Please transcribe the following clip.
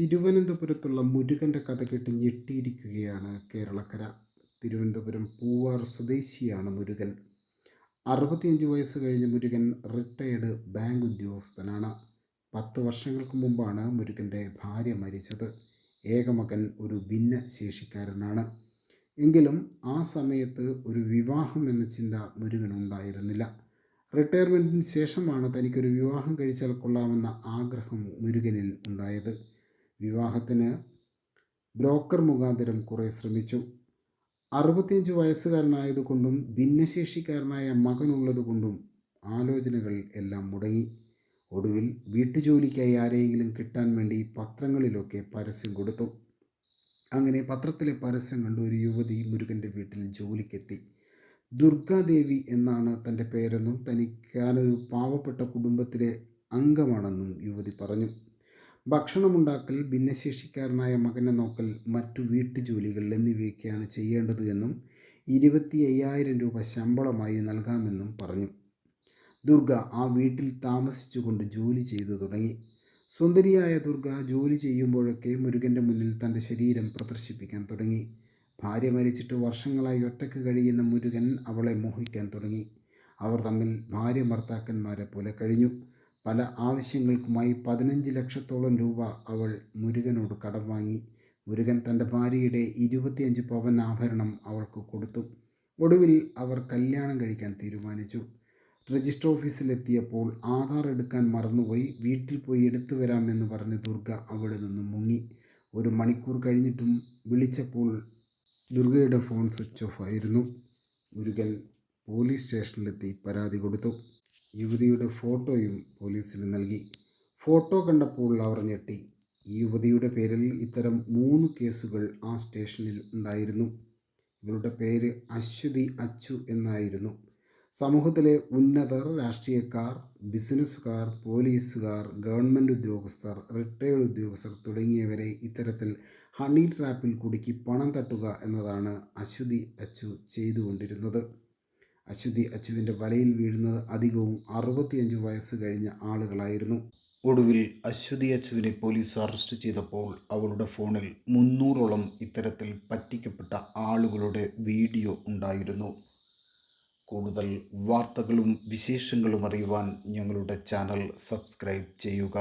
തിരുവനന്തപുരത്തുള്ള മുരുകന്റെ കഥ കേട്ട് ഞെട്ടിയിരിക്കുകയാണ് കേരളക്കര. തിരുവനന്തപുരം പൂവാർ സ്വദേശിയാണ് മുരുകൻ. അറുപത്തിയഞ്ച് വയസ്സ് കഴിഞ്ഞ മുരുകൻ റിട്ടയർഡ് ബാങ്ക് ഉദ്യോഗസ്ഥനാണ്. പത്ത് വർഷങ്ങൾക്ക് മുമ്പാണ് മുരുകന്റെ ഭാര്യ മരിച്ചത്. ഏകമകൻ ഒരു ഭിന്നശേഷിക്കാരനാണ്. എങ്കിലും ആ സമയത്ത് ഒരു വിവാഹം എന്ന ചിന്ത മുരുകനുണ്ടായിരുന്നില്ല. റിട്ടയർമെന്റിന് ശേഷമാണ് തനിക്കൊരു വിവാഹം കഴിച്ചാൽ കൊള്ളാമെന്ന ആഗ്രഹം മുരുകനിൽ ഉണ്ടായത്. വിവാഹത്തിന് ബ്രോക്കർ മുഖാന്തരം കുറേ ശ്രമിച്ചു. അറുപത്തിയഞ്ച് വയസ്സുകാരനായതുകൊണ്ടും ഭിന്നശേഷിക്കാരനായ മകനുള്ളതുകൊണ്ടും ആലോചനകൾ എല്ലാം മുടങ്ങി. ഒടുവിൽ വീട്ടുജോലിക്കായി ആരെയെങ്കിലും കിട്ടാൻ വേണ്ടി പത്രങ്ങളിലൊക്കെ പരസ്യം കൊടുത്തു. അങ്ങനെ പത്രത്തിലെ പരസ്യം കണ്ട് ഒരു യുവതി മുരുകന്റെ വീട്ടിൽ ജോലിക്കെത്തി. ദുർഗാദേവി എന്നാണ് തന്റെ പേരെന്നും തനിക്കാനൊരു പാവപ്പെട്ട കുടുംബത്തിലെ അംഗമാണെന്നും യുവതി പറഞ്ഞു. ഭക്ഷണമുണ്ടാക്കൽ ഭിന്നശേഷിക്കാരനായ മകനെ നോക്കൽ മറ്റു വീട്ടുജോലികൾ എന്നിവയൊക്കെയാണ് ചെയ്യേണ്ടത് എന്നും ഇരുപത്തി അയ്യായിരം രൂപ ശമ്പളമായി നൽകാമെന്നും പറഞ്ഞു. ദുർഗ ആ വീട്ടിൽ താമസിച്ചുകൊണ്ട് ജോലി ചെയ്തു തുടങ്ങി. സുന്ദരിയായ ദുർഗ ജോലി ചെയ്യുമ്പോഴൊക്കെ മുരുകന്റെ മുന്നിൽ തന്റെ ശരീരം പ്രദർശിപ്പിക്കാൻ തുടങ്ങി. ഭാര്യ മരിച്ചിട്ട് വർഷങ്ങളായി ഒറ്റയ്ക്ക് കഴിയുന്ന മുരുകൻ അവളെ മോഹിക്കാൻ തുടങ്ങി. അവർ തമ്മിൽ ഭാര്യ ഭർത്താക്കന്മാരെ പോലെ കഴിഞ്ഞു. പല ആവശ്യങ്ങൾക്കുമായി പതിനഞ്ച് ലക്ഷത്തോളം രൂപ അവൾ മുരുകനോട് കടം വാങ്ങി. മുരുകൻ തന്റെ ഭാര്യയുടെ ഇരുപത്തിയഞ്ച് പവൻ ആഭരണം അവൾക്ക് കൊടുത്തു. ഒടുവിൽ അവർ കല്യാണം കഴിക്കാൻ തീരുമാനിച്ചു. രജിസ്റ്റർ ഓഫീസിലെത്തിയപ്പോൾ ആധാർ എടുക്കാൻ മറന്നുപോയി. വീട്ടിൽ പോയി എടുത്തു വരാമെന്ന് പറഞ്ഞ് ദുർഗ അവിടെ നിന്ന് മുങ്ങി. ഒരു മണിക്കൂർ കഴിഞ്ഞിട്ടും വിളിച്ചപ്പോൾ ദുർഗയുടെ ഫോൺ സ്വിച്ച് ഓഫ് ആയിരുന്നു. മുരുകൻ പോലീസ് സ്റ്റേഷനിലെത്തി പരാതി കൊടുത്തു. യുവതിയുടെ ഫോട്ടോയും പോലീസിന് നൽകി. ഫോട്ടോ കണ്ടപ്പോൾ അവർ ഞെട്ടി. ഈ യുവതിയുടെ പേരിൽ ഇത്തരം മൂന്ന് കേസുകൾ ആ സ്റ്റേഷനിൽ ഉണ്ടായിരുന്നു. ഇവരുടെ പേര് അശ്വതി അച്ചു എന്നായിരുന്നു. സമൂഹത്തിലെ ഉന്നതർ രാഷ്ട്രീയക്കാർ ബിസിനസ്സുകാർ പോലീസുകാർ ഗവൺമെന്റ് ഉദ്യോഗസ്ഥർ റിട്ടയേർഡ് ഉദ്യോഗസ്ഥർ തുടങ്ങിയവരെ ഇത്തരത്തിൽ ഹണി ട്രാപ്പിൽ കുടുക്കി പണം തട്ടുക എന്നതാണ് അശ്വതി അച്ചു ചെയ്തുകൊണ്ടിരുന്നത്. അശ്വതി അച്ചുവിന്റെ വലയിൽ വീഴുന്നത് അധികവും അറുപത്തിയഞ്ച് വയസ്സ് കഴിഞ്ഞ ആളുകളായിരുന്നു. ഒടുവിൽ അശ്വതി അച്ചുവിനെ പോലീസ് അറസ്റ്റ് ചെയ്തപ്പോൾ അവളുടെ ഫോണിൽ മുന്നൂറോളം ഇത്തരത്തിൽ പറ്റിക്കപ്പെട്ട ആളുകളുടെ വീഡിയോ ഉണ്ടായിരുന്നു. കൂടുതൽ വാർത്തകളും വിശേഷങ്ങളും അറിയുവാൻ ഞങ്ങളുടെ ചാനൽ സബ്സ്ക്രൈബ് ചെയ്യുക.